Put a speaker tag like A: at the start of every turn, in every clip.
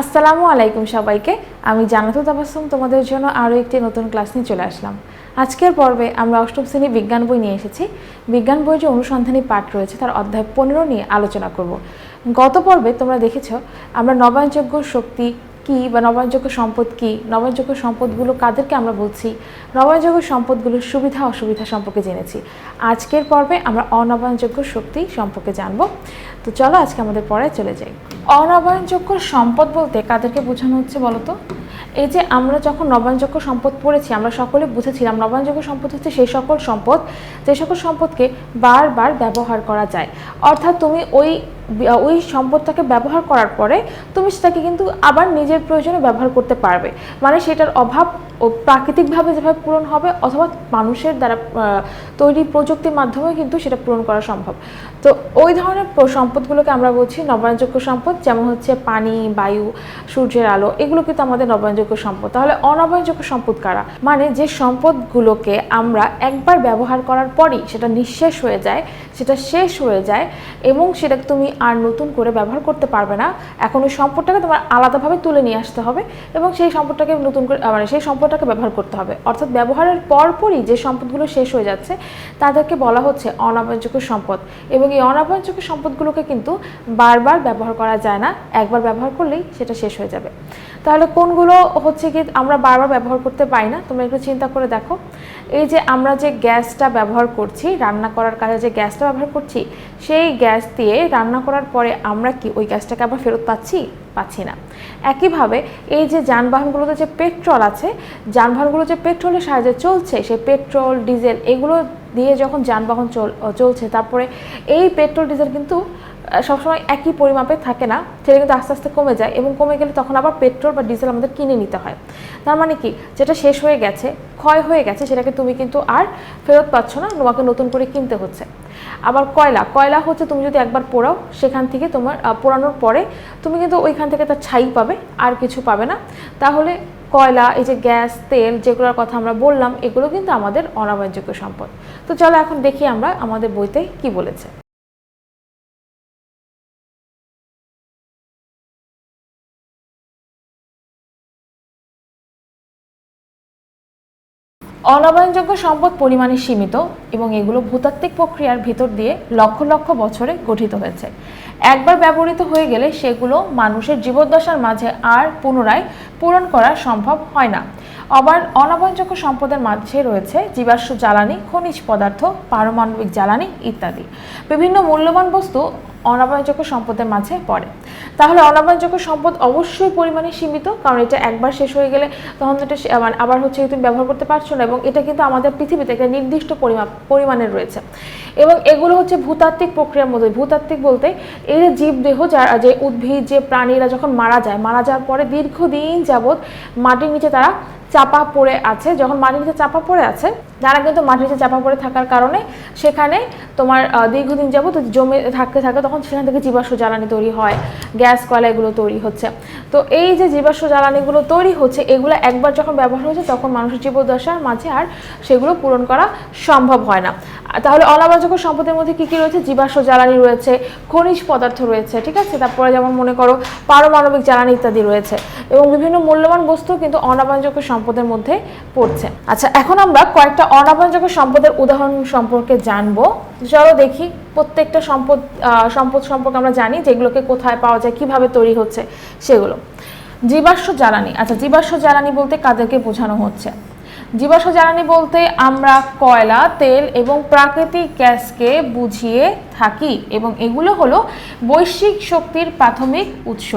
A: আসসালামু আলাইকুম সবাইকে। আমি জানাতু তাবাসুম তোমাদের জন্য আরও একটি নতুন ক্লাস নিয়ে চলে আসলাম। আজকের পর্বে আমরা অষ্টম শ্রেণি বিজ্ঞান বই নিয়ে এসেছি। বিজ্ঞান বইয়ের যে অনুসন্ধানী পাঠ রয়েছে, তার অধ্যায় পনেরো নিয়ে আলোচনা করব। গত পর্বে তোমরা দেখেছ, আমরা নবায়নযোগ্য শক্তি কি বা নবায়নযোগ্য সম্পদ কি, নবায়নযোগ্য সম্পদগুলো কাদেরকে আমরা বলছি, নবায়নযোগ্য সম্পদগুলোর সুবিধা অসুবিধা সম্পর্কে জেনেছি। আজকের পর্বে আমরা অনবায়নযোগ্য শক্তি সম্পর্কে জানব। তো চলো আজকে আমাদের পড়ায় চলে যাই। অনবায়নযোগ্য সম্পদ বলতে কাদেরকে বোঝানো হচ্ছে বলতো এই যে আমরা যখন নবায়নযোগ্য সম্পদ পড়েছি, আমরা সকলে বুঝেছিলাম নবায়নযোগ্য সম্পদ হচ্ছে সেই সকল সম্পদ, যে সকল সম্পদকে বারবার ব্যবহার করা যায়। অর্থাৎ তুমি ওই ওই সম্পদটাকে ব্যবহার করার পরে তুমি সেটাকে কিন্তু আবার নিজের প্রয়োজনে ব্যবহার করতে পারবে। মানে সেটার অভাব ও প্রাকৃতিকভাবে যেভাবে পূরণ হবে অথবা মানুষের দ্বারা তৈরি প্রযুক্তির মাধ্যমে কিন্তু সেটা পূরণ করা সম্ভব। তো ওই ধরনের সম্পদগুলোকে আমরা বলছি নবায়নযোগ্য সম্পদ, যেমন হচ্ছে পানি, বায়ু, সূর্যের আলো, এগুলো কিন্তু আমাদের নবায়নযোগ্য সম্পদ। তাহলে অনবায়নযোগ্য সম্পদ কারা? মানে যে সম্পদগুলোকে আমরা একবার ব্যবহার করার পরই সেটা নিঃশেষ হয়ে যায়, সেটা শেষ হয়ে যায় এবং সেটা তুমি আর নতুন করে ব্যবহার করতে পারবে না। এখন ওই সম্পদটাকে তোমার আলাদাভাবে তুলে নিয়ে আসতে হবে এবং সেই সম্পদটাকে নতুন করে মানে সেই সম্পদটাকে ব্যবহার করতে হবে। অর্থাৎ ব্যবহারের পরপরই যে সম্পদগুলো শেষ হয়ে যাচ্ছে, তাদেরকে বলা হচ্ছে অনাবশ্যক সম্পদ। এবং এই অনাবশ্যক সম্পদগুলোকে কিন্তু বারবার ব্যবহার করা যায় না। একবার ব্যবহার করলেই সেটা শেষ হয়ে যাবে। তাহলে কোনগুলো হচ্ছে কি আমরা বারবার ব্যবহার করতে পারি না? তোমরা একটু চিন্তা করে দেখো। এই যে আমরা যে গ্যাসটা ব্যবহার করছি, রান্না করার কাজে যে গ্যাসটা ব্যবহার করছি, সেই গ্যাস দিয়ে রান্না করার পরে আমরা কি ওই গ্যাসটাকে আবার ফেরত পাচ্ছি? পাচ্ছি না। একইভাবে এই যে যানবাহনগুলোতে যে পেট্রোল আছে, যানবাহনগুলো যে পেট্রোলের সাহায্যে চলছে, সেই পেট্রোল, ডিজেল, এগুলো দিয়ে যখন যানবাহন চল, চলছে, তারপরে এই পেট্রোল, ডিজেল কিন্তু সবসময় একই পরিমাপে থাকে না। সেটা কিন্তু আস্তে আস্তে কমে যায় এবং কমে গেলে তখন আবার পেট্রোল বা ডিজেল আমাদের কিনে নিতে হয়। তার মানে কি? যেটা শেষ হয়ে গেছে, ক্ষয় হয়ে গেছে, সেটাকে তুমি কিন্তু আর ফেরত পাচ্ছ না, তোমাকে নতুন করে কিনতে হচ্ছে। আবার কয়লা কয়লা হচ্ছে তুমি যদি একবার পোড়াও, সেখান থেকে তোমার পোড়ানোর পরে তুমি কিন্তু ওইখান থেকে তার ছাই পাবে, আর কিছু পাবে না। তাহলে কয়লা, এই যে গ্যাস, তেল যেগুলোর কথা আমরা বললাম, এগুলো কিন্তু আমাদের অনাবাসযোগ্য সম্পদ। তো চলো এখন দেখি আমরা আমাদের বইতে কি বলেছে। অনবায়নযোগ্য সম্পদ পরিমাণে সীমিত এবং এগুলো ভূতাত্ত্বিক প্রক্রিয়ার ভিতর দিয়ে লক্ষ লক্ষ বছরে গঠিত হয়েছে। একবার ব্যবহৃত হয়ে গেলে সেগুলো মানুষের জীবদ্দশার মাঝে আর পুনরায় পূরণ করা সম্ভব হয় না। আবার অনবায়নযোগ্য সম্পদের মাঝে রয়েছে জীবাশ্ম জ্বালানি, খনিজ পদার্থ, পারমাণবিক জ্বালানি ইত্যাদি। বিভিন্ন মূল্যবান বস্তু অনবায়নযোগ্য সম্পদের মাঝে পড়ে। তাহলে অনবায়নযোগ্য সম্পদ অবশ্যই পরিমাণে সীমিত, কারণ এটা একবার শেষ হয়ে গেলে তখন এটা মানে আবার হচ্ছে তুমি ব্যবহার করতে পারছ না, এবং এটা কিন্তু আমাদের পৃথিবীতে একটা নির্দিষ্ট পরিমাপ পরিমাণের রয়েছে। এবং এগুলো হচ্ছে ভূতাত্ত্বিক প্রক্রিয়ার মধ্যে। ভূতাত্ত্বিক বলতে এই যে জীবদেহ যারা যে উদ্ভিদ, যে প্রাণীরা যখন মারা যায়, মারা যাওয়ার পরে দীর্ঘদিন যাবৎ মাটির নিচে তারা চাপা পড়ে আছে। যখন মাটির নিচে চাপা পড়ে আছে যারা কিন্তু মাটির নিচে চাপা পড়ে থাকার কারণে সেখানে তোমার দীর্ঘদিন যাবত জমে থাকতে থাকে তখন সেখান থেকে জীবাশ্ম জ্বালানি তৈরি হয়, গ্যাস, কয়লা এগুলো তৈরি হচ্ছে। তো এই যে জীবাশ্ম জ্বালানিগুলো তৈরি হচ্ছে, এগুলো একবার যখন ব্যবহার হচ্ছে তখন মানুষের জীবদশার মাঝে আর সেগুলো পূরণ করা সম্ভব হয় না। তাহলে অনাবাযোগ্য সম্পদের মধ্যে কী কী রয়েছে? জীবাশ্ম জ্বালানি রয়েছে, খনিজ পদার্থ রয়েছে, ঠিক আছে? তারপরে যেমন মনে করো পারমাণবিক জ্বালানি ইত্যাদি রয়েছে এবং বিভিন্ন মূল্যবান বস্তু কিন্তু অনাবাযোগ্য সম্পদের মধ্যে পড়ছে। আচ্ছা এখন আমরা কয়েকটা অনাবাযোগ্য সম্পদের উদাহরণ সম্পর্কে জানব। চলো দেখি প্রত্যেকটা সম্পদ সম্পদ সম্পর্কে আমরা জানি যেগুলোকে কোথায় পাওয়া যায়, কীভাবে তৈরি হচ্ছে সেগুলো। জীবাশ্ম জ্বালানি আচ্ছা জীবাশ্ম জ্বালানি বলতে কাদেরকে বোঝানো হচ্ছে? জীবাশ্ম জ্বালানি বলতে আমরা কয়লা, তেল এবং প্রাকৃতিক গ্যাসকে বুঝিয়ে থাকি এবং এগুলো হলো বৈশ্বিক শক্তির প্রাথমিক উৎস।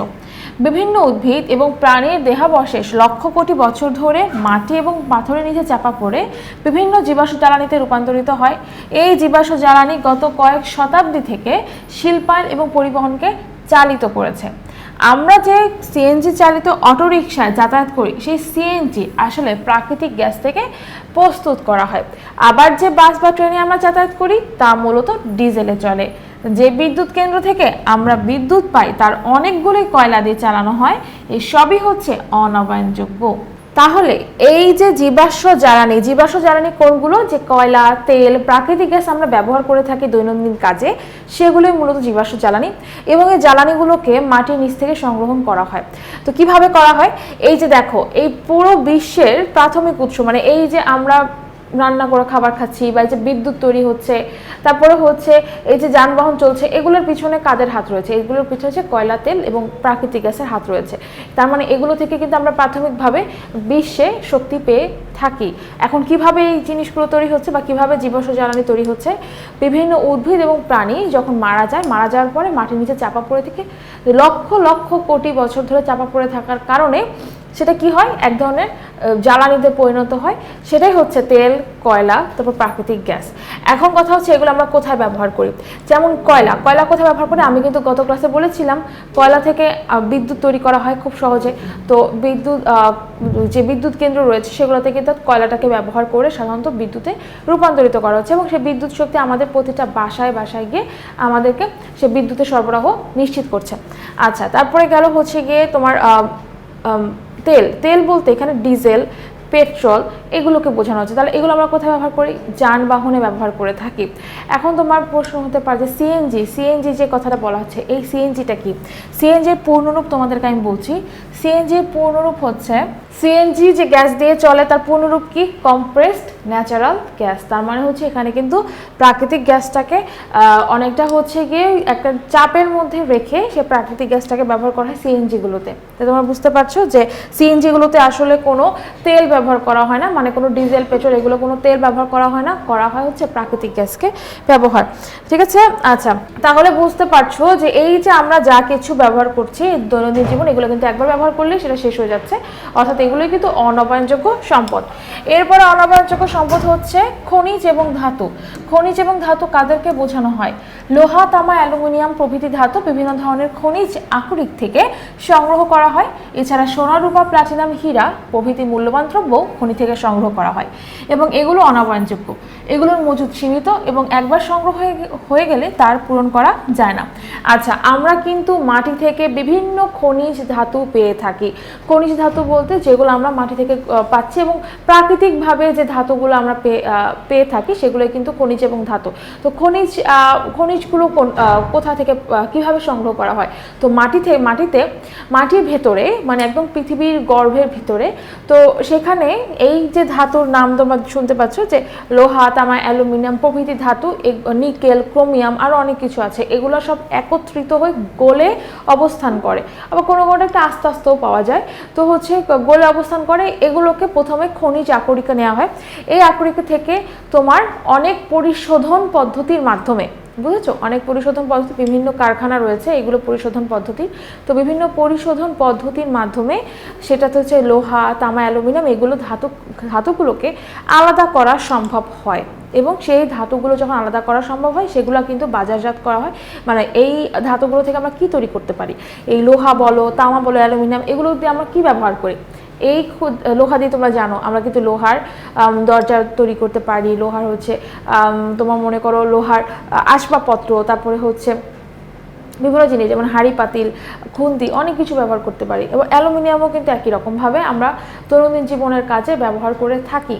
A: বিভিন্ন উদ্ভিদ এবং প্রাণীর দেহাবশেষ লক্ষ কোটি বছর ধরে মাটি এবং পাথরের নিচে চাপা পড়ে বিভিন্ন জীবাশ্ম জ্বালানিতে রূপান্তরিত হয়। এই জীবাশ্ম জ্বালানি গত কয়েক শতাব্দী থেকে শিল্পায়ন এবং পরিবহনকে চালিত করেছে। আমরা যে সিএনজি চালিত অটোরিকশায় যাতায়াত করি, সেই সিএনজি আসলে প্রাকৃতিক গ্যাস থেকে প্রস্তুত করা হয়। আবার যে বাস বা ট্রেনে আমরা যাতায়াত করি, তা মূলত ডিজেলে চলে। যে বিদ্যুৎ কেন্দ্র থেকে আমরা বিদ্যুৎ পাই, তার অনেকগুলোই কয়লা দিয়ে চালানো হয় এই সবই হচ্ছে অনবায়নযোগ্য। তাহলে এই যে জীবাশ্ম জ্বালানি জীবাশ্ম জ্বালানি কোনগুলো? যে কয়লা, তেল, প্রাকৃতিক গ্যাস আমরা ব্যবহার করে থাকি দৈনন্দিন কাজে, সেগুলোই মূলত জীবাশ্ম জ্বালানি এবং এই জ্বালানিগুলোকে মাটির নিচ থেকে সংগ্রহণ করা হয়। তো কীভাবে করা হয়? এই যে দেখো, এই পুরো বিশ্বের প্রাথমিক উৎস মানে এই যে আমরা রান্না করে খাবার খাচ্ছি বা এই যে বিদ্যুৎ তৈরি হচ্ছে, তারপরে হচ্ছে এই যে যানবাহন চলছে, এগুলোর পিছনে কাদের হাত রয়েছে? এগুলোর পিছনে হচ্ছে কয়লা তেল এবং প্রাকৃতিক গ্যাসের হাত রয়েছে। তার মানে এগুলো থেকে কিন্তু আমরা প্রাথমিকভাবে বিশ্বে শক্তি পেয়ে থাকি। এখন কীভাবে এই জিনিসগুলো তৈরি হচ্ছে বা কীভাবে জীবাশ্ম জ্বালানি তৈরি হচ্ছে? বিভিন্ন উদ্ভিদ এবং প্রাণী যখন মারা যায়, মারা যাওয়ার পরে মাটির নিচে চাপা পড়ে থেকে লক্ষ লক্ষ কোটি বছর ধরে চাপা পড়ে থাকার কারণে সেটা কি হয়? এক ধরনের জ্বালানিতে পরিণত হয়। সেটাই হচ্ছে তেল, কয়লা, তারপর প্রাকৃতিক গ্যাস। এখন কথা হচ্ছে এগুলো আমরা কোথায় ব্যবহার করি? যেমন কয়লা। কয়লা কোথায় ব্যবহার করি? আমি কিন্তু গত ক্লাসে বলেছিলাম, কয়লা থেকে বিদ্যুৎ তৈরি করা হয় খুব সহজে। তো বিদ্যুৎ যে বিদ্যুৎ কেন্দ্র রয়েছে, সেগুলোতে কিন্তু কয়লাটাকে ব্যবহার করে সাধারণত বিদ্যুতে রূপান্তরিত করা হচ্ছে। এবং সেই বিদ্যুৎ শক্তি আমাদের প্রতিটা বাসায় বাসায় গিয়ে আমাদেরকে সে বিদ্যুতের সরবরাহ নিশ্চিত করছে। আচ্ছা তারপরে গেল হচ্ছে গিয়ে তোমার তেল তেল বলতে এখানে ডিজেল, পেট্রোল এগুলোকে বোঝানো হচ্ছে। তাহলে এগুলো আমরা কোথায় ব্যবহার করি? যানবাহনে ব্যবহার করে থাকি। এখন তোমার প্রশ্ন হতে পারে যে সিএনজি সিএনজি যে কথাটা বলা হচ্ছে, এই সিএনজিটা কি? সিএনজির পূর্ণরূপ তোমাদেরকে আমি বলছি। সিএনজির পূর্ণরূপ হচ্ছে সিএনজি যে গ্যাস দিয়ে চলে তার পূর্ণরূপ কি? কম্প্রেসড ন্যাচারাল গ্যাস তার মানে হচ্ছে এখানে কিন্তু প্রাকৃতিক গ্যাসটাকে অনেকটা হচ্ছে গিয়ে একটা চাপের মধ্যে রেখে সে প্রাকৃতিক গ্যাসটাকে ব্যবহার করা হয় সিএনজিগুলোতে তো তোমরা বুঝতে পারছ যে সিএনজিগুলোতে আসলে কোনো তেল ব্যবহার করা হয় না মানে কোনো ডিজেল, পেট্রোল, এগুলো কোনো তেল ব্যবহার করা হয় না, করা হয় হচ্ছে প্রাকৃতিক গ্যাসকে ব্যবহার। ঠিক আছে? আচ্ছা তাহলে বুঝতে পারছ যে এই যে আমরা যা কিছু ব্যবহার করছি দৈনন্দিন জীবন, এগুলো কিন্তু একবার ব্যবহার করলেই সেটা শেষ হয়ে যাচ্ছে। অর্থাৎ এগুলোই কিন্তু অনবায়নযোগ্য সম্পদ। এরপরে অনবায়নযোগ্য সম্পদ হচ্ছে খনিজ এবং ধাতু। খনিজ এবং ধাতু কাদেরকে বোঝানো হয়? লোহা, তামা, অ্যালুমিনিয়াম প্রভৃতি ধাতু বিভিন্ন ধরনের খনিজ আকরিক থেকে সংগ্রহ করা হয়। এছাড়া সোনা, রূপা, প্লাটিনাম, হীরা প্রভৃতি মূল্যবান দ্রব্য খনি থেকে সংগ্রহ করা হয় এবং এগুলো অনবায়নযোগ্য। এগুলোর মজুদ সীমিত এবং একবার সংগ্রহ হয়ে গেলে তার পূরণ করা যায় না। আচ্ছা আমরা কিন্তু মাটি থেকে বিভিন্ন খনিজ ধাতু পেয়ে থাকি। খনিজ ধাতু বলতে যেগুলো আমরা মাটি থেকে পাচ্ছি এবং প্রাকৃতিকভাবে যে ধাতুগুলো আমরা পেয়ে পেয়ে থাকি সেগুলোই কিন্তু খনিজ এবং ধাতু। তো খনিজ খনিজগুলো কোথা থেকে কীভাবে সংগ্রহ করা হয়? তো মাটিতে মাটিতে, মাটির ভেতরে মানে একদম পৃথিবীর গর্ভের ভিতরে, তো সেখানে এই যে ধাতুর নাম তোমরা শুনতে পাচ্ছ যে লোহা, তামা, অ্যালুমিনিয়াম প্রভৃতি ধাতু নিকেল, ক্রোমিয়াম আরও অনেক কিছু আছে। এগুলো সব একত্রিত হয়ে গোলে অবস্থান করে। আবার কোনো কোনো একটা আস্তে আস্তেও পাওয়া যায়। তো হচ্ছে, গোলে অবস্থান করে, এগুলোকে প্রথমে খনিজ আকরিকা নেওয়া হয়। এই আকরিকা থেকে তোমার অনেক পরিশোধন পদ্ধতির মাধ্যমে, বুঝেছ? অনেক পরিশোধন পদ্ধতি, বিভিন্ন কারখানা রয়েছে, এগুলো পরিশোধন পদ্ধতি। তো বিভিন্ন পরিশোধন পদ্ধতির মাধ্যমে সেটা হচ্ছে লোহা, তামা, অ্যালুমিনিয়াম এগুলো ধাতু, ধাতুগুলোকে আলাদা করা সম্ভব হয়। এবং সেই ধাতুগুলো যখন আলাদা করা সম্ভব হয়, সেগুলো কিন্তু বাজারজাত করা হয়। মানে এই ধাতুগুলো থেকে আমরা কি তৈরি করতে পারি? এই লোহা বলো, তামা বলো, অ্যালুমিনিয়াম এগুলো দিয়ে আমরা কি ব্যবহার করি? এই ক্ষুদ- লোহা দিয়ে তোমরা জানো, আমরা কিন্তু লোহার দরজা তৈরি করতে পারি। লোহার হচ্ছে তোমার মনে করো লোহার আসবাবপত্র, তারপরে হচ্ছে বিভিন্ন জিনিস, যেমন হাঁড়ি, পাতিল, খুন্তি, অনেক কিছু ব্যবহার করতে পারি। এবং অ্যালুমিনিয়ামও কিন্তু একই রকমভাবে আমরা দৈনন্দিন জীবনের কাজে ব্যবহার করে থাকি।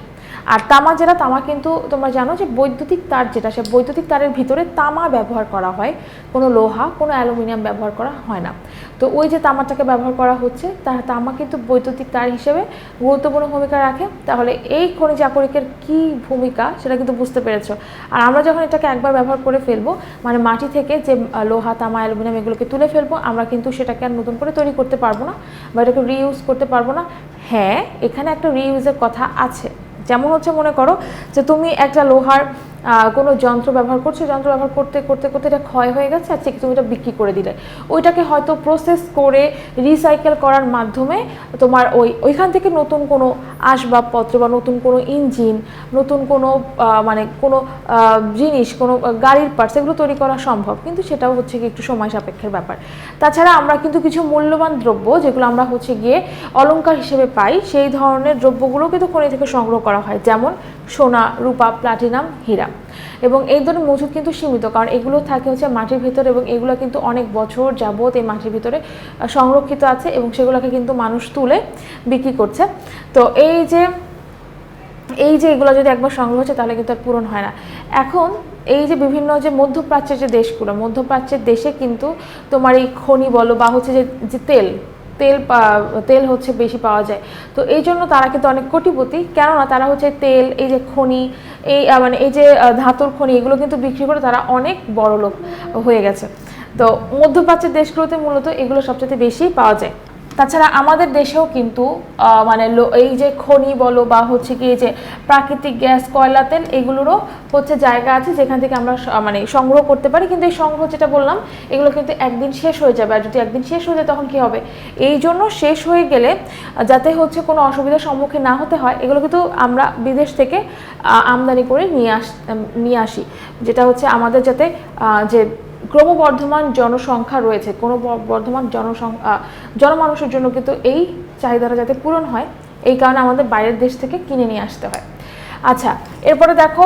A: আর তামা যেটা, তামা কিন্তু তোমরা জানো যে বৈদ্যুতিক তার যেটা, সে বৈদ্যুতিক তারের ভিতরে তামা ব্যবহার করা হয়। কোনো লোহা, কোনো অ্যালুমিনিয়াম ব্যবহার করা হয় না। তো ওই যে তামাটাকে ব্যবহার করা হচ্ছে তা তামা কিন্তু বৈদ্যুতিক তার হিসেবে গুরুত্বপূর্ণ ভূমিকা রাখে। তাহলে এই খনিজ আকরিকের কী ভূমিকা, সেটা কিন্তু বুঝতে পেরেছ। আর আমরা যখন এটাকে একবার ব্যবহার করে ফেলব মানে মাটি থেকে যে লোহা, তামা, অ্যালুমিনিয়াম এগুলোকে তুলে ফেলব, আমরা কিন্তু সেটাকে আর নতুন করে তৈরি করতে পারব না বা এটাকে রিইউজ করতে পারব না। হ্যাঁ এখানে একটা রিইউজের কথা আছে। যেমন হচ্ছে মনে করো যে তুমি একটা লোহার কোনো যন্ত্র ব্যবহার করছ? যন্ত্র ব্যবহার করতে করতে করতে এটা ক্ষয় হয়ে গেছে আজকে তুমি এটা বিক্রি করে দিলে। ওইটাকে হয়তো প্রসেস করে রিসাইকেল করার মাধ্যমে তোমার ওই, ওইখান থেকে নতুন কোনো আসবাবপত্র বা নতুন কোনো ইঞ্জিন নতুন কোনো মানে কোনো জিনিস, কোনো গাড়ির পার্টস এগুলো তৈরি করা সম্ভব। কিন্তু সেটাও হচ্ছে কি একটু সময় সাপেক্ষের ব্যাপার। তাছাড়া আমরা কিন্তু কিছু মূল্যবান দ্রব্য, যেগুলো আমরা হচ্ছে গিয়ে অলঙ্কার হিসেবে পাই, সেই ধরনের দ্রব্যগুলো কিন্তু খনি থেকে সংগ্রহ করা হয়। যেমন সোনা, রূপা, প্লাটিনাম, হীরা। এবং এই ধরনের মজুদ কিন্তু সীমিত, কারণ এগুলো থাকে হচ্ছে মাটির ভিতরে এবং এগুলো কিন্তু অনেক বছর যাবত এই মাটির ভিতরে সংরক্ষিত আছে এবং সেগুলোকে কিন্তু মানুষ তুলে বিক্রি করছে। তো এই যে এই যে এগুলো যদি একবার সংগ্রহ হচ্ছে, তাহলে কিন্তু আর পূরণ হয় না। এখন এই যে বিভিন্ন যে মধ্যপ্রাচ্যের যে দেশগুলো, মধ্যপ্রাচ্যের দেশে কিন্তু তোমার এই খনি বলো বা হচ্ছে যে তেল তেল তেল হচ্ছে বেশি পাওয়া যায়। তো এই জন্য তারা কিন্তু অনেক কোটিপতি। কেননা তারা হচ্ছে তেল, এই যে খনি, এই মানে এই যে ধাতুর খনি, এগুলো কিন্তু বিক্রি করে তারা অনেক বড় লোক হয়ে গেছে। তো মধ্যপ্রাচ্যের দেশগুলোতে মূলত এগুলো সবচেয়ে বেশি পাওয়া যায়। তাছাড়া আমাদের দেশেও কিন্তু মানে এই যে খনি বলো বা হচ্ছে কি যে প্রাকৃতিক গ্যাস, কয়লা, তেল, এগুলোরও হচ্ছে জায়গা আছে যেখান থেকে আমরা মানে সংগ্রহ করতে পারি। কিন্তু এই সংগ্রহ যেটা বললাম, এগুলো কিন্তু একদিন শেষ হয়ে যাবে। আর যদি একদিন শেষ হয়ে যায়, তখন কি হবে? এই জন্য শেষ হয়ে গেলে, যাতে হচ্ছে কোনো অসুবিধার সম্মুখীন না হতে হয়, এগুলো কিন্তু আমরা বিদেশ থেকে আমদানি করে নিয়ে আস নিয়ে আসি। যেটা হচ্ছে আমাদের যাতে যে ক্রমবর্ধমান জনসংখ্যা রয়েছে। কোনো বর্ধমান জনসংখ্যা জনমানুষের জন্য কিন্তু এই চাহিদাটা যাতে পূরণ হয়, এই কারণে আমাদের বাইরের দেশ থেকে কিনে নিয়ে আসতে হয়। আচ্ছা এরপরে দেখো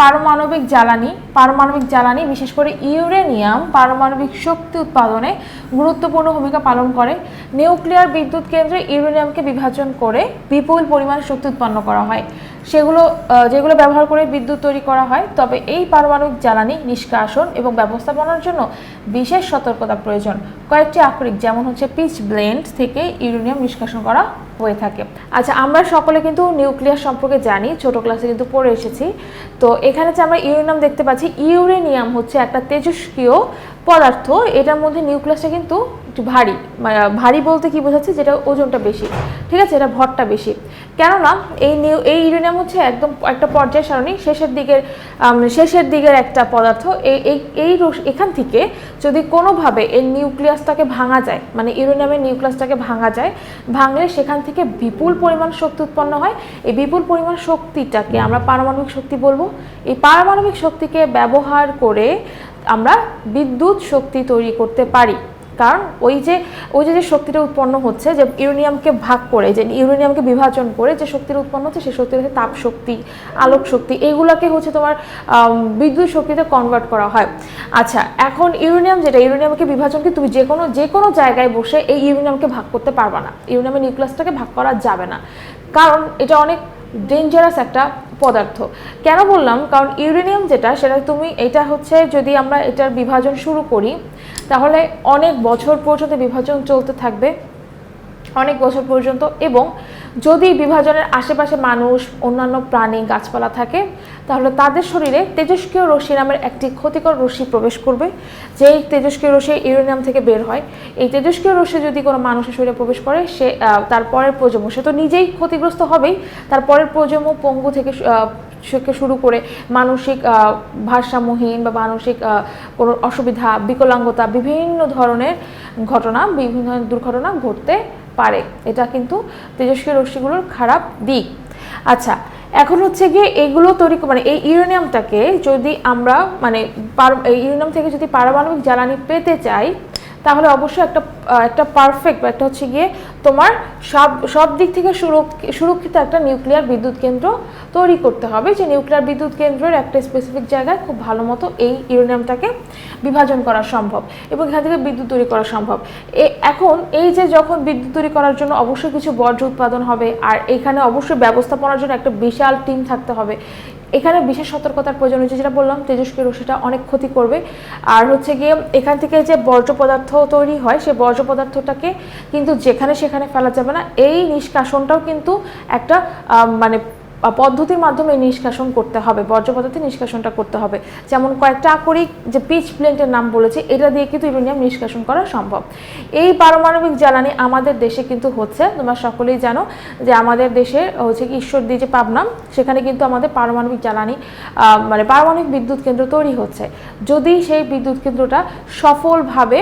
A: পারমাণবিক জ্বালানি পারমাণবিক জ্বালানি, বিশেষ করে ইউরেনিয়াম, পারমাণবিক শক্তি উৎপাদনে গুরুত্বপূর্ণ ভূমিকা পালন করে। নিউক্লিয়ার বিদ্যুৎ কেন্দ্রে ইউরেনিয়ামকে বিভাজন করে বিপুল পরিমাণ শক্তি উৎপন্ন করা হয়। সেগুলো যেগুলো ব্যবহার করে বিদ্যুৎ তৈরি করা হয়, তবে এই পারমাণবিক জ্বালানি নিষ্কাশন এবং ব্যবস্থাপনার জন্য বিশেষ সতর্কতা প্রয়োজন। কয়েকটি আকরিক, যেমন হচ্ছে পিচ ব্লেন্ড থেকে ইউরেনিয়াম নিষ্কাশন করা হয়ে থাকে। আচ্ছা আমরা সকলে কিন্তু নিউক্লিয়াস সম্পর্কে জানি, ছোট ক্লাসে কিন্তু পড়ে এসেছি। তো এখানে যে আমরা ইউরেনিয়াম দেখতে পাচ্ছি, ইউরেনিয়াম হচ্ছে একটা তেজস্ক্রিয় পদার্থ। এটার মধ্যে নিউক্লিয়াসটা কিন্তু একটু ভারী মানে ভারী বলতে কি বোঝাচ্ছে? যেটা ওজনটা বেশি। ঠিক আছে? এটা ভরটা বেশি। কেননা এই নিউ, এই ইউরেনিয়াম হচ্ছে একদম একটা পর্যায় সারণী, শেষের দিকের শেষের দিকের একটা পদার্থ। এই এই এই এখান থেকে যদি কোনোভাবে এই নিউক্লিয়াসটাকে ভাঙা যায় মানে ইউরেনিয়ামের নিউক্লিয়াসটাকে ভাঙা যায়, ভাঙলে সেখান থেকে বিপুল পরিমাণ শক্তি উৎপন্ন হয়। এই বিপুল পরিমাণ শক্তিটাকে আমরা পারমাণবিক শক্তি বলব। এই পারমাণবিক শক্তিকে ব্যবহার করে আমরা বিদ্যুৎ শক্তি তৈরি করতে পারি। কারণ ওই যে ওই যে যে শক্তিটা উৎপন্ন হচ্ছে, যে ইউরেনিয়ামকে ভাগ করে, যে ইউরেনিয়ামকে বিভাজন করে যে শক্তিটা উৎপন্ন হচ্ছে, সেই শক্তি হচ্ছে তাপ শক্তি, আলোক শক্তি, এইগুলোকে হচ্ছে তোমার বিদ্যুৎ শক্তিতে কনভার্ট করা হয়। আচ্ছা এখন ইউরেনিয়াম যেটা, ইউরেনিয়ামকে বিভাজনকে তুমি যে কোনো যে কোনো জায়গায় বসে এই ইউরেনিয়ামকে ভাগ করতে পারবা না। ইউরেনিয়ামের নিউক্লিয়াসটাকে ভাগ করা যাবে না। কারণ এটা অনেক ডেঞ্জারাস একটা পদার্থ। কেন বললাম? কারণ ইউরেনিয়াম যেটা, সেটা তুমি, এটা হচ্ছে যদি আমরা এটার বিভাজন শুরু করি, তাহলে অনেক বছর পর্যন্ত বিভাজন চলতে থাকবে। অনেক বছর পর্যন্ত এবং যদি বিভাজনের আশেপাশে মানুষ, অন্যান্য প্রাণী, গাছপালা থাকে, তাহলে তাদের শরীরে তেজস্ক্রিয় রশ্মি নামের একটি ক্ষতিকর রশ্মি প্রবেশ করবে। যেই তেজস্ক্রিয় রশ্মি ইউরেনিয়াম থেকে বের হয়, এই তেজস্ক্রিয় রশ্মি যদি কোনো মানুষের শরীরে প্রবেশ করে, সে তার পরের প্রজন্ম, সে তো নিজেই ক্ষতিগ্রস্ত হবেই। তার পরের প্রজন্ম পঙ্গু থেকে থেকে শুরু করে মানসিক ভারসাম্যহীন বা মানসিক কোনো অসুবিধা, বিকলাঙ্গতা, বিভিন্ন ধরনের ঘটনা, বিভিন্ন দুর্ঘটনা ঘটতে পারে। এটা কিন্তু তেজস্ক্রিয় রশ্মিগুলোর খারাপ দিক। আচ্ছা এখন হচ্ছে গিয়ে এগুলো তৈরি মানে এই ইউরেনিয়ামটাকে যদি আমরা মানে এই ইউরেনিয়াম থেকে যদি পারমাণবিক জ্বালানি পেতে চাই তাহলে অবশ্যই একটা একটা পারফেক্ট একটা হচ্ছে গিয়ে তোমার সব সব দিক থেকে সুরক্ষি- সুরক্ষিত একটা নিউক্লিয়ার বিদ্যুৎ কেন্দ্র তৈরি করতে হবে। যে নিউক্লিয়ার বিদ্যুৎ কেন্দ্রের একটা স্পেসিফিক জায়গায় খুব ভালো মতো এই ইউরেনিয়ামটাকে বিভাজন করা সম্ভব এবং এখান থেকে বিদ্যুৎ তৈরি করা সম্ভব। এখন এই যে যখন বিদ্যুৎ তৈরি করার জন্য অবশ্যই কিছু বর্জ্য উৎপাদন হবে, আর এখানে অবশ্যই ব্যবস্থাপনার জন্য একটা বিশাল টিম থাকতে হবে। এখানে বিশেষ সতর্কতার প্রয়োজন হচ্ছে, যেটা বললাম, তেজস্ক্রিয় রশ্মিটা অনেক ক্ষতি করবে। আর হচ্ছে গিয়ে এখান থেকে যে বর্জ্য পদার্থ তৈরি হয়, সে বর্জ্য পদার্থটাকে কিন্তু যেখানে সেখানে ফেলা যাবে না। এই নিষ্কাশনটাও কিন্তু একটা মানে পদ্ধতির মাধ্যমে নিষ্কাশন করতে হবে বর্জ্য পদার্থের নিষ্কাশনটা করতে হবে। যেমন কয়েকটা আকরিক যে পিচ প্লেন্টের নাম বলেছে, এটা দিয়ে কিন্তু ইউরেনিয়াম নিষ্কাশন করা সম্ভব। এই পারমাণবিক জ্বালানি আমাদের দেশে কিন্তু হচ্ছে, তোমরা সকলেই জানো যে আমাদের দেশে হচ্ছে কি ঈশ্বরদী যে পাবনাম, সেখানে কিন্তু আমাদের পারমাণবিক জ্বালানি মানে পারমাণবিক বিদ্যুৎ কেন্দ্র তৈরি হচ্ছে। যদি সেই বিদ্যুৎ কেন্দ্রটা সফলভাবে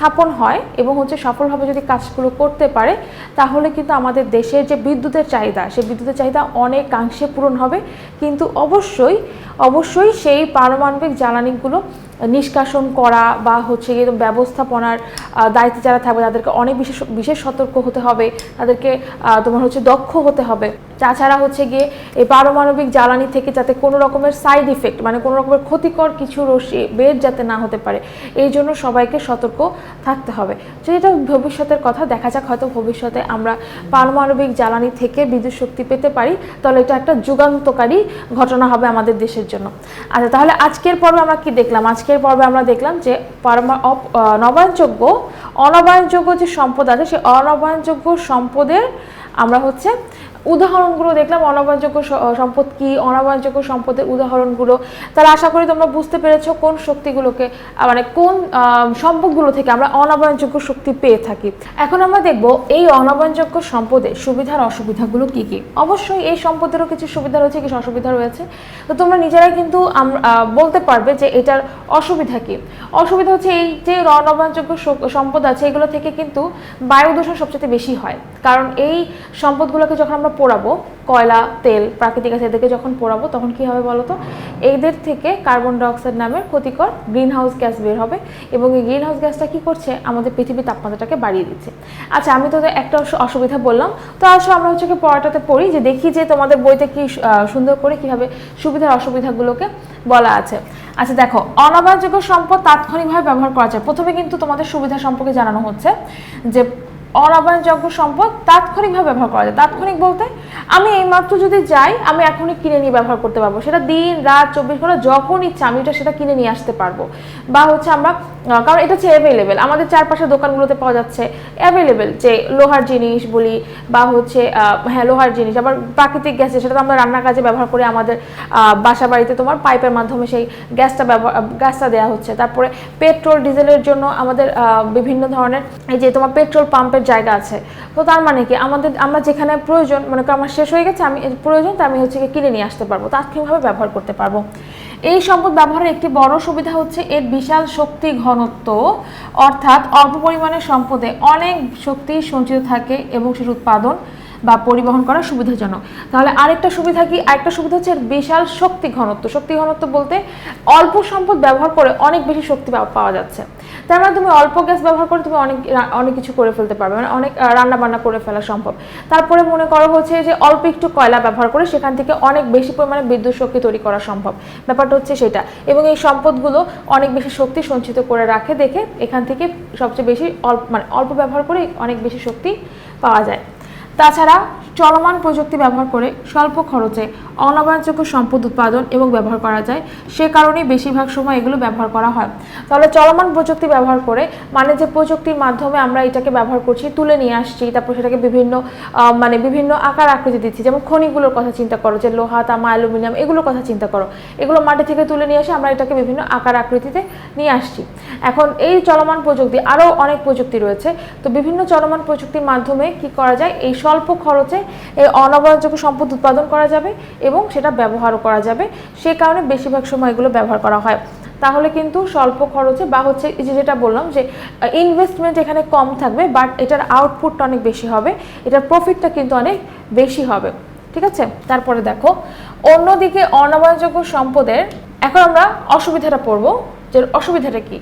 A: স্থাপন হয় এবং হচ্ছে সফলভাবে যদি কাজগুলো করতে পারে, তাহলে কিন্তু আমাদের দেশের যে বিদ্যুতের চাহিদা, সেই বিদ্যুতের চাহিদা অনেকাংশে পূরণ হবে। কিন্তু অবশ্যই অবশ্যই সেই পারমাণবিক জ্বালানিগুলো নিষ্কাশন করা বা হচ্ছে গিয়ে ব্যবস্থাপনার দায়িত্বে যারা থাকবে, তাদেরকে অনেক বিশেষ বিশেষ সতর্ক হতে হবে। তাদেরকে তোমার হচ্ছে দক্ষ হতে হবে। তাছাড়া হচ্ছে গিয়ে এই পারমাণবিক জ্বালানি থেকে যাতে কোনো রকমের সাইড ইফেক্ট মানে কোনো রকমের ক্ষতিকর কিছু রশ্মি বের যাতে না হতে পারে, এই জন্য সবাইকে সতর্ক থাকতে হবে। তো এটা ভবিষ্যতের কথা, দেখা যাক হয়তো ভবিষ্যতে আমরা পারমাণবিক জ্বালানি থেকে বিদ্যুৎ শক্তি পেতে পারি, তাহলে এটা একটা যুগান্তকারী ঘটনা হবে আমাদের দেশের জন্য। আচ্ছা তাহলে আজকের পর্বে আমরা কি দেখলাম? আজকের পর্বে আমরা দেখলাম যে নবায়নযোগ্য, অনবায়নযোগ্য যে সম্পদ আছে, সেই অনবায়নযোগ্য সম্পদের আমরা হচ্ছে উদাহরণগুলো দেখলাম অনবায়নযোগ্য সম্পদ কি অনবায়নযোগ্য সম্পদের উদাহরণগুলো। তাহলে আশা করি তোমরা বুঝতে পেরেছ কোন শক্তিগুলোকে মানে কোন সম্পদগুলো থেকে আমরা অনবায়নযোগ্য শক্তি পেয়ে থাকি। এখন আমরা দেখব এই অনবায়নযোগ্য সম্পদের সুবিধার অসুবিধাগুলো কি কি। অবশ্যই এই সম্পদেরও কিছু সুবিধা রয়েছে, কিছু অসুবিধা রয়েছে। তো তোমরা নিজেরাই কিন্তু বলতে পারবে যে এটার অসুবিধা কি। অসুবিধা হচ্ছে এই যে অনবায়নযোগ্য স- সম্পদ আছে, এগুলো থেকে কিন্তু বায়ু দূষণ সবচেয়ে বেশি হয়। কারণ এই সম্পদগুলোকে যখন আমরা পোড়াবো, কয়লা, তেল, প্রাকৃতিক গ্যাস এদেরকে যখন পোড়াবো তখন কি হবে বলতো? এদের থেকে কার্বন ডাইঅক্সাইড নামের ক্ষতিকর গ্রিন হাউস গ্যাস বের হবে এবং এই গ্রিন হাউস গ্যাসটা কি করছে? আমাদের পৃথিবীর তাপমাত্রাটাকে বাড়িয়ে দিচ্ছে। আচ্ছা আমি তো একটা অসুবিধা বললাম। তো আসলে আমরা হচ্ছে পড়াটাতে পড়ি যে দেখি যে তোমাদের বইতে কি সুন্দর করে কীভাবে সুবিধার অসুবিধাগুলোকে বলা আছে। আচ্ছা দেখো অনবায়নযোগ্য সম্পদ তাৎক্ষণিকভাবে ব্যবহার করা যায়। প্রথমে কিন্তু তোমাদের সুবিধা সম্পর্কে জানানো হচ্ছে যে অনবায়নযোগ্য সম্পদ তাৎক্ষণিকভাবে ব্যবহার করা যায়। তাৎক্ষণিক বলতে, আমি এইমাত্র যদি যাই, আমি এখনই কিনে নিয়ে ব্যবহার করতে পারব। সেটা দিন, রাত, চব্বিশ ঘণ্টা, যখন ইচ্ছা, আমি এটা সেটা কিনে নিয়ে আসতে পারব। বা হচ্ছে আমরা কারণ এটা হচ্ছে অ্যাভেলেবেল আমাদের চারপাশের দোকানগুলোতে পাওয়া যাচ্ছে অ্যাভেলেবেল যে লোহার জিনিস বলি, বা হচ্ছে হ্যাঁ লোহার জিনিস। আবার প্রাকৃতিক গ্যাস সেটা তো আমরা রান্নার কাজে ব্যবহার করে, আমাদের বাসা বাড়িতে তোমার পাইপের মাধ্যমে সেই গ্যাসটা ব্যবহার গ্যাসটা দেওয়া হচ্ছে। তারপরে পেট্রোল, ডিজেলের জন্য আমাদের বিভিন্ন ধরনের, এই যে তোমার পেট্রোল পাম্পের জায়গা আছে। তো তার মানে কি? আমাদের, আমরা যেখানে প্রয়োজন, মনে করো আমার শেষ হয়ে গেছে, আমি প্রয়োজন, তো আমি হচ্ছে কিনে নিয়ে আসতে পারব, তাৎক্ষণিকভাবে ব্যবহার করতে পারব। এই সম্পদ ব্যবহারের একটি বড় সুবিধা হচ্ছে এর বিশাল শক্তি ঘনত্ব, অর্থাৎ অল্প পরিমাণের সম্পদে অনেক শক্তি সঞ্চিত থাকে এবং সেটির উৎপাদন বা পরিবহন করা সুবিধাজনক। তাহলে আরেকটা সুবিধা কি? আরেকটা সুবিধা হচ্ছে বিশাল শক্তি ঘনত্ব। শক্তি ঘনত্ব বলতে অল্প সম্পদ ব্যবহার করে অনেক বেশি শক্তি পাওয়া- যাচ্ছে। তার মানে তুমি অল্প গ্যাস ব্যবহার করে তুমি অনেক অনেক কিছু করে ফেলতে পারবে। মানে অনেক রান্না বান্না করে ফেলা সম্ভব। তারপরে মনে করো হচ্ছে যে অল্প একটু কয়লা ব্যবহার করে সেখান থেকে অনেক বেশি পরিমাণে বিদ্যুৎ শক্তি তৈরি করা সম্ভব। ব্যাপারটা হচ্ছে সেটা। এবং এই সম্পদগুলো অনেক বেশি শক্তি সঞ্চিত করে রাখে দেখে এখান থেকে সবচেয়ে বেশি অল্প মানে অল্প ব্যবহার করে অনেক বেশি শক্তি পাওয়া যায়। তাছাড়া চলমান প্রযুক্তি ব্যবহার করে স্বল্প খরচে অনবায়নযোগ্য সম্পদ উৎপাদন এবং ব্যবহার করা যায়। সে কারণেই বেশিরভাগ সময় এগুলো ব্যবহার করা হয়। তাহলে চলমান প্রযুক্তি ব্যবহার করে মানে যে প্রযুক্তির মাধ্যমে আমরা এটাকে ব্যবহার করছি, তুলে নিয়ে আসছি, তারপর সেটাকে বিভিন্ন মানে বিভিন্ন আকার আকৃতি দিচ্ছি। যেমন খনিগুলোর কথা চিন্তা করো, যে লোহা, তামা, অ্যালুমিনিয়াম এগুলোর কথা চিন্তা করো। এগুলো মাটি থেকে তুলে নিয়ে এসে আমরা এটাকে বিভিন্ন আকার আকৃতিতে নিয়ে আসছি। এখন এই চলমান প্রযুক্তি, আরও অনেক প্রযুক্তি রয়েছে। তো বিভিন্ন চলমান প্রযুক্তির মাধ্যমে কি করা যায়? এই স্বল্প খরচে এই অনবায়নযোগ্য সম্পদ উৎপাদন করা যাবে এবং সেটা ব্যবহারও করা যাবে। সে কারণে বেশিরভাগ সময় এগুলো ব্যবহার করা হয়। তাহলে কিন্তু স্বল্প খরচে বা হচ্ছে যে যেটা বললাম যে ইনভেস্টমেন্ট এখানে কম থাকবে বাট এটার আউটপুটটা অনেক বেশি হবে, এটার প্রফিটটা কিন্তু অনেক বেশি হবে। ঠিক আছে? তারপরে দেখো, অন্যদিকে অনবায়নযোগ্য সম্পদের, এখন আমরা অসুবিধাটা পড়ব, যে অসুবিধাটা কি?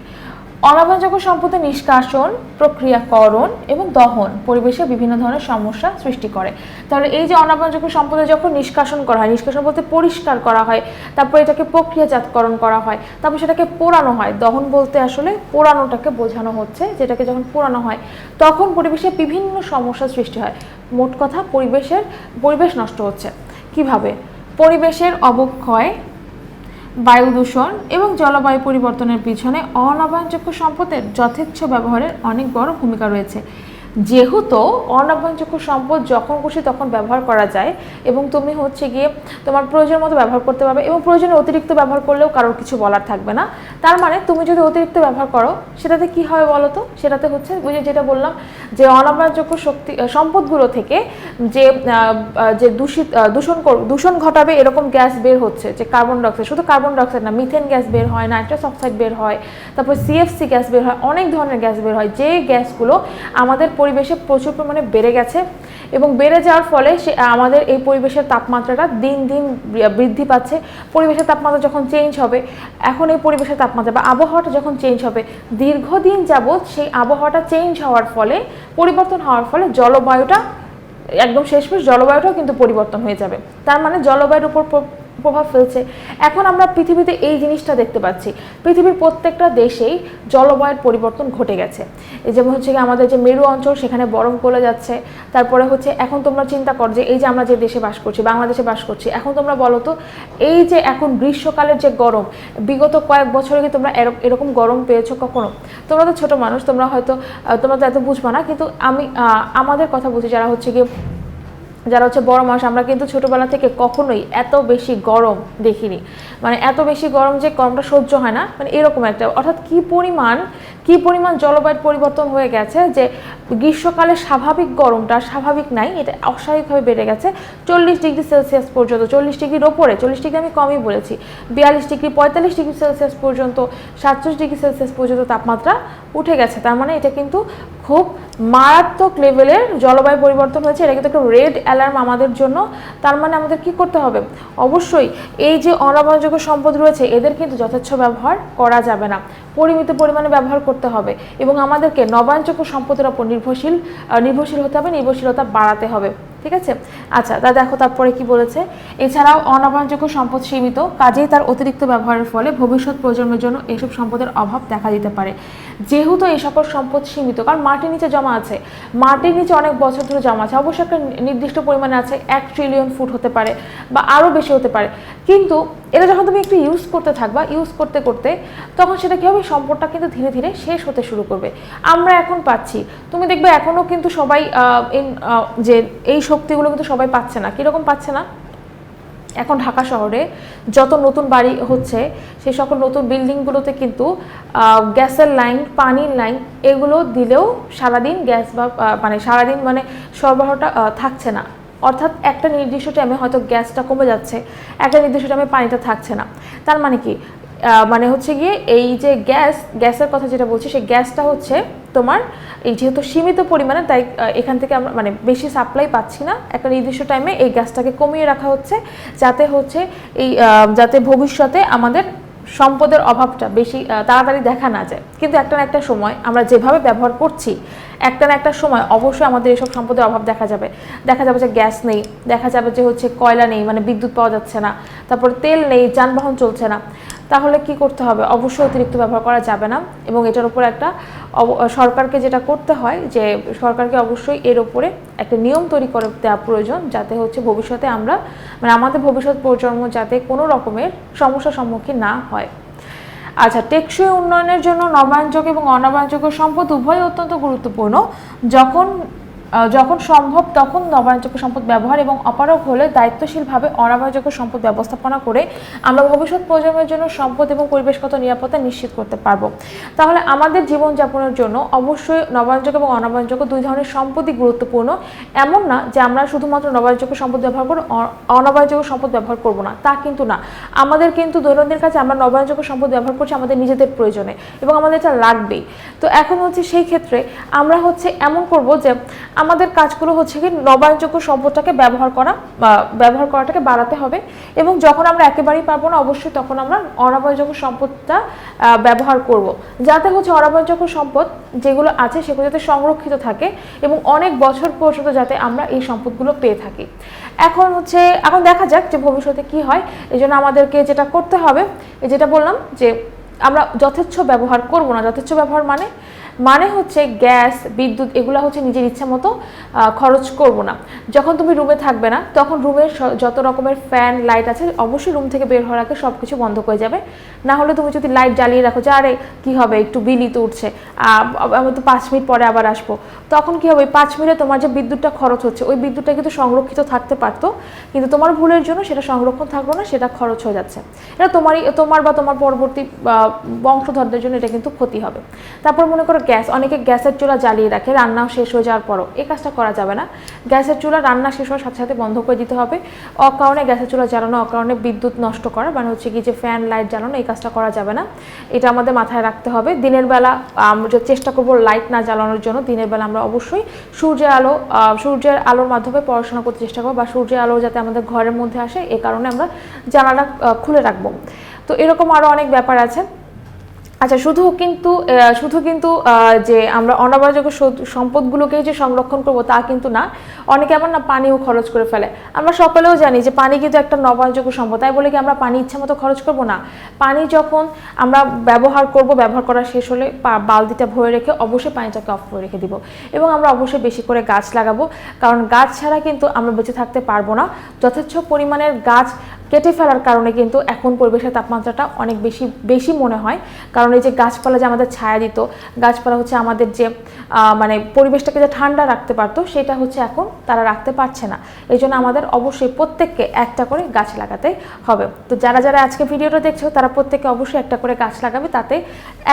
A: অনবায়নযোগ্য সম্পদের নিষ্কাশন, প্রক্রিয়াকরণ এবং দহন পরিবেশে বিভিন্ন ধরনের সমস্যা সৃষ্টি করে। তাহলে এই যে অনবায়নযোগ্য সম্পদে যখন নিষ্কাশন করা হয়, নিষ্কাশন বলতে পরিষ্কার করা হয়, তারপর এটাকে প্রক্রিয়াজাতকরণ করা হয়, তারপর সেটাকে পোড়ানো হয়। দহন বলতে আসলে পোড়ানোটাকে বোঝানো হচ্ছে, যেটাকে যখন পোড়ানো হয়, তখন পরিবেশে বিভিন্ন সমস্যার সৃষ্টি হয়। মোট কথা, পরিবেশের, পরিবেশ নষ্ট হচ্ছে। কীভাবে? পরিবেশের অবক্ষয় বায়ু দূষণ এবং জলবায়ু পরিবর্তনের পিছনে অনবায়নযোগ্য সম্পদের যথেচ্ছ ব্যবহারের অনেক বড় ভূমিকা রয়েছে। যেহেতু অনবায়নযোগ্য সম্পদ যখন খুশি তখন ব্যবহার করা যায় এবং তুমি হচ্ছে গিয়ে তোমার প্রয়োজন মতো ব্যবহার করতে পারবে এবং প্রয়োজনে অতিরিক্ত ব্যবহার করলেও কারোর কিছু বলার থাকবে না। তার মানে তুমি যদি অতিরিক্ত ব্যবহার করো, সেটাতে কি হবে বলো তো? সেটাতে হচ্ছে ওই যে যেটা বললাম যে অনবায়নযোগ্য শক্তি সম্পদগুলো থেকে যে যে দূষিত দূষণ দূষণ ঘটাবে এরকম গ্যাস বের হচ্ছে যে কার্বন ডাইঅক্সাইড শুধু কার্বন ডাইঅক্সাইড না মিথেন গ্যাস বের হয় নাইট্রাস অক্সাইড বের হয়, তারপর সিএফসি গ্যাস বের হয়, অনেক ধরনের গ্যাস বের হয়, যে গ্যাসগুলো আমাদের পরিবেশে প্রচুর পরিমাণে বেড়ে গেছে এবং বেড়ে যাওয়ার ফলে সে আমাদের এই পরিবেশের তাপমাত্রাটা দিন দিন বৃদ্ধি পাচ্ছে। পরিবেশের তাপমাত্রা যখন চেঞ্জ হবে, এখন এই পরিবেশের তাপমাত্রা বা আবহাওয়াটা যখন চেঞ্জ হবে, দীর্ঘদিন যাবৎ সেই আবহাওয়াটা চেঞ্জ হওয়ার ফলে, পরিবর্তন হওয়ার ফলে জলবায়ুটা, একদম শেষমেশ জলবায়ুটাও কিন্তু পরিবর্তন হয়ে যাবে। তার মানে জলবায়ুর উপর প্র- প্রভাব ফেলছে। এখন আমরা পৃথিবীতে এই জিনিসটা দেখতে পাচ্ছি। পৃথিবীর প্রত্যেকটা দেশেই জলবায়ুর পরিবর্তন ঘটে গেছে। যেমন হচ্ছে কি আমাদের যে মেরু অঞ্চল, সেখানে বরফ গলে যাচ্ছে। তারপরে হচ্ছে, এখন তোমরা চিন্তা কর যে এই যে আমরা যে দেশে বাস করছি, বাংলাদেশে বাস করছি, এখন তোমরা বলো তো, এই যে এখন গ্রীষ্মকালের যে গরম, বিগত কয়েক বছরে কি তোমরা এরক- এরকম গরম পেয়েছ কখনো? তোমরা তো ছোট মানুষ, তোমরা হয়তো তোমরা তো এত বুঝবা না, কিন্তু আমি আমাদের কথা বুঝি যারা হচ্ছে গিয়ে যারা হচ্ছে বড় মানুষ, আমরা কিন্তু ছোটবেলা থেকে কখনোই এত বেশি গরম দেখিনি। মানে এত বেশি গরম যে গরমটা সহ্য হয় না। মানে এরকম একটা, অর্থাৎ কি পরিমাণ কি পরিমাণ জলবায়ুর পরিবর্তন হয়ে গেছে যে গ্রীষ্মকালে স্বাভাবিক গরমটা স্বাভাবিক নাই, এটা অস্বাভাবিকভাবে বেড়ে গেছে। চল্লিশ ডিগ্রি সেলসিয়াস পর্যন্ত, চল্লিশ ডিগ্রির ওপরে, চল্লিশ ডিগ্রি আমি কমই বলেছি। বিয়াল্লিশ ডিগ্রি, পঁয়তাল্লিশ ডিগ্রি সেলসিয়াস পর্যন্ত, সাতচল্লিশ ডিগ্রি সেলসিয়াস পর্যন্ত তাপমাত্রা উঠে গেছে। তার মানে এটা কিন্তু খুব মারাত্মক লেভেলের জলবায়ু পরিবর্তন হয়েছে। এটা কিন্তু একটা রেড অ্যালার্ম আমাদের জন্য। তার মানে আমাদের কি করতে হবে? অবশ্যই এই যে অনবায়নযোগ্য সম্পদ রয়েছে, এদের কিন্তু যথেচ্ছ ব্যবহার করা যাবে না। পরিমিত পরিমাণে ব্যবহার করতে হবে এবং আমাদেরকে নবায়নযোগ্য সম্পদের ওপর নির্ভরশীল নির্ভরশীল হতে হবে, নির্ভরশীলতা বাড়াতে হবে। ঠিক আছে? আচ্ছা তা দেখো তারপরে কি বলেছে? এছাড়াও অনবায়নযোগ্য সম্পদ সীমিত, কাজেই তার অতিরিক্ত ব্যবহারের ফলে ভবিষ্যৎ প্রজন্মের জন্য এইসব সম্পদের অভাব দেখা দিতে পারে। যেহেতু এই সকল সম্পদ সীমিত, কারণ মাটির নিচে জমা আছে। মাটির নিচে অনেক বছর ধরে জমা আছে। অবশ্যই একটা নির্দিষ্ট পরিমাণে আছে, এক ট্রিলিয়ন ফুট হতে পারে বা আরও বেশি হতে পারে। কিন্তু এটা যখন তুমি একটু ইউজ করতে থাকবা ইউজ করতে করতে তখন সেটা কী হবে সম্পদটা কিন্তু ধীরে ধীরে শেষ হতে শুরু করবে। আমরা এখন পাচ্ছি। তুমি দেখবে এখনও কিন্তু সবাই যে এই শক্তিগুলো কিন্তু সবাই পাচ্ছে না। কীরকম পাচ্ছে না? এখন ঢাকা শহরে যত নতুন বাড়ি হচ্ছে সেই সকল নতুন বিল্ডিংগুলোতে কিন্তু গ্যাসের লাইন, পানির লাইন এগুলো দিলেও সারাদিন গ্যাস বা মানে সারাদিন মানে সরবরাহটা থাকছে না। অর্থাৎ একটা নির্দিষ্ট টাইমে হয়তো গ্যাসটা কমে যাচ্ছে, একটা নির্দিষ্ট টাইমে পানিটা থাকছে না। তার মানে কি? মানে হচ্ছে গিয়ে এই যে গ্যাস, গ্যাসের কথা যেটা বলছি, সেই গ্যাসটা হচ্ছে তোমার, এই যেহেতু সীমিত পরিমাণে, তাই এখান থেকে আমরা মানে বেশি সাপ্লাই পাচ্ছি না। একটা নির্দিষ্ট টাইমে এই গ্যাসটাকে কমিয়ে রাখা হচ্ছে, যাতে হচ্ছে এই যাতে ভবিষ্যতে আমাদের সম্পদের অভাবটা বেশি তাড়াতাড়ি দেখা না যায়। কিন্তু একটা না একটা সময় আমরা যেভাবে ব্যবহার করছি, একটা না একটা সময় অবশ্যই আমাদের এসব সম্পদের অভাব দেখা যাবে। দেখা যাবে যে গ্যাস নেই, দেখা যাবে যে হচ্ছে কয়লা নেই মানে বিদ্যুৎ পাওয়া যাচ্ছে না, তারপর তেল নেই, যানবাহন চলছে না। তাহলে কি করতে হবে? অবশ্যই অতিরিক্ত ব্যবহার করা যাবে না এবং এটার উপর একটা সরকারকে যেটা করতে হয় যে, সরকারকে অবশ্যই এর উপরে একটা নিয়ম তৈরি করে দেওয়া প্রয়োজন যাতে হচ্ছে ভবিষ্যতে আমরা মানে আমাদের ভবিষ্যৎ প্রজন্ম যাতে কোনো রকমের সমস্যার সম্মুখীন না হয়। আচ্ছা টেকসই উন্নয়নের জন্য নবায়নযোগ্য এবং অনবায়নযোগ্য সম্পদ উভয়ই অত্যন্ত গুরুত্বপূর্ণ। যখন যখন সম্ভব তখন নবায়নযোগ্য সম্পদ ব্যবহার এবং অপারগ হলে দায়িত্বশীলভাবে অনবায়নযোগ্য সম্পদ ব্যবস্থাপনা করে আমরা ভবিষ্যৎ প্রজন্মের জন্য সম্পদ এবং পরিবেশগত নিরাপত্তা নিশ্চিত করতে পারব। তাহলে আমাদের জীবনযাপনের জন্য অবশ্যই নবায়নযোগ্য এবং অনবায়নযোগ্য দুই ধরনের সম্পদই গুরুত্বপূর্ণ। এমন না যে আমরা শুধুমাত্র নবায়নযোগ্য সম্পদ ব্যবহার করব, অ- অনবায়নযোগ্য সম্পদ ব্যবহার করব না, তা কিন্তু না। আমাদের কিন্তু দৈনন্দিন কাজে আমরা নবায়নযোগ্য সম্পদ ব্যবহার করছি আমাদের নিজেদের প্রয়োজনে এবং আমাদের এটা লাগবেই। তো এখন হচ্ছে সেই ক্ষেত্রে আমরা হচ্ছে এমন করব যে আমাদের কাজগুলো হচ্ছে কি নবায়নযোগ্য সম্পদটাকে ব্যবহার করা ব্যবহার করাটাকে বাড়াতে হবে এবং যখন আমরা একেবারেই পারব না, অবশ্যই তখন আমরা অনবায়নযোগ্য সম্পদটা ব্যবহার করব। যাতে হচ্ছে অনবায়নযোগ্য সম্পদ যেগুলো আছে সেগুলো যাতে সংরক্ষিত থাকে এবং অনেক বছর পর্যন্ত যাতে আমরা এই সম্পদগুলো পেয়ে থাকি। এখন হচ্ছে, এখন দেখা যাক যে ভবিষ্যতে কি হয়। এই জন্য আমাদেরকে যেটা করতে হবে যেটা বললাম যে আমরা যথেচ্ছ ব্যবহার করব না। যথেচ্ছ ব্যবহার মানে মানে হচ্ছে গ্যাস, বিদ্যুৎ এগুলো হচ্ছে নিজের ইচ্ছা মতো খরচ করব না। যখন তুমি রুমে থাকবে না, তখন রুমের যত রকমের ফ্যান লাইট আছে, অবশ্যই রুম থেকে বের হওয়ার আগে সব কিছু বন্ধ করে যাবে। না হলে তুমি যদি লাইট জ্বালিয়ে রাখো যে, আরে, কী হবে? একটু বিলই তো উঠছে। আমি তো পাঁচ মিনিট পরে আবার আসব। তখন কি হবে? ওই পাঁচ মিনিটে তোমার যে বিদ্যুৎটা খরচ হচ্ছে, ওই বিদ্যুৎটা কিন্তু সংরক্ষিত থাকতে পারতো, কিন্তু তোমার ভুলের জন্য সেটা সংরক্ষণ থাকল না, সেটা খরচ হয়ে যাচ্ছে। এটা তোমারই, তোমার বা তোমার পরবর্তী বংশধরদের জন্য এটা কিন্তু ক্ষতি হবে। তারপর মনে করো গ্যাস, অনেকে গ্যাসের চুলা জ্বালিয়ে রাখে, রান্নাও শেষ হয়ে যাওয়ার পরও। এই কাজটা করা যাবে না। গ্যাসের চুলা রান্না শেষ হওয়ার সাথে সাথে বন্ধ করে দিতে হবে। অকারণে গ্যাসের চুলা জ্বালানো, অকারণে বিদ্যুৎ নষ্ট করা মানে হচ্ছে কি যে ফ্যান লাইট জ্বালানো, এই কাজটা করা যাবে না। এটা আমাদের মাথায় রাখতে হবে। দিনের বেলা আমরা চেষ্টা করব লাইট না জ্বালানোর জন্য, দিনের বেলা আমরা অবশ্যই সূর্যের আলো সূর্যের আলোর মাধ্যমে পড়াশোনা করতে চেষ্টা করব বা সূর্যের আলো যাতে আমাদের ঘরের মধ্যে আসে, এ কারণে আমরা জানালা খুলে রাখব। তো এরকম আরও অনেক ব্যাপার আছে। আচ্ছা শুধু কিন্তু শুধু কিন্তু যে আমরা অনাবারযোগ্য সদ- সম্পদগুলোকে যে সংরক্ষণ করব তা কিন্তু না। অনেকে আবার না পানিও খরচ করে ফেলে। আমরা সকলেও জানি যে পানি কিন্তু একটা নবায়নযোগ্য সম্পদ। তাই বলে কি আমরা পানি ইচ্ছা মতো খরচ করব না? পানি যখন আমরা ব্যবহার করব, ব্যবহার করা শেষ হলে বালতিটা ভরে রেখে অবশ্যই পানিটাকে অফ করে রেখে দিব। এবং আমরা অবশ্যই বেশি করে গাছ লাগাবো। কারণ গাছ ছাড়া কিন্তু আমরা বেঁচে থাকতে পারব না। যথেচ্ছ পরিমাণের গাছ কেটে ফেলার কারণে কিন্তু এখন পরিবেশের তাপমাত্রাটা অনেক বেশি বেশি মনে হয়। কারণ এই যে গাছপালা যে আমাদের ছায়া দিত, গাছপালা হচ্ছে আমাদের যে মানে পরিবেশটাকে যে ঠান্ডা রাখতে পারতো, সেটা হচ্ছে এখন তারা রাখতে পারছে না। এই জন্য আমাদের অবশ্যই প্রত্যেককে একটা করে গাছ লাগাতে হবে। তো যারা যারা আজকে ভিডিওটা দেখছ, তারা প্রত্যেকে অবশ্যই একটা করে গাছ লাগাবে, তাতে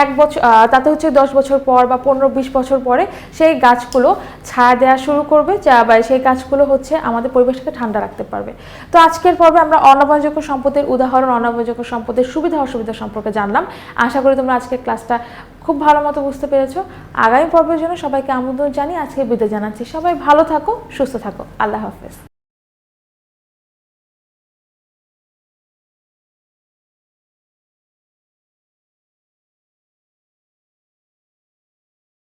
A: এক বছর তাতে হচ্ছে দশ বছর পর বা পনেরো, বিশ বছর পরে সেই গাছগুলো ছায়া দেওয়া শুরু করবে, যা বা সেই গাছগুলো হচ্ছে আমাদের পরিবেশটাকে ঠান্ডা রাখতে পারবে। তো আজকের পর্বে আমরা অনবাযোগ্য সম্পদের উদাহরণ অনবাজক সম্পদের সুবিধা, অসুবিধা সম্পর্কে জানলাম। আশা করি তোমরা আজকের ক্লাসটা খুব ভালো মতো বুঝতে পেরেছ। আগামী পর্বের জন্য সবাইকে আমন্ত্রণ জানিয়ে আজকে বিদায় জানাচ্ছি। সবাই ভালো থাকো, সুস্থ থাকো। আল্লাহ হাফেজ।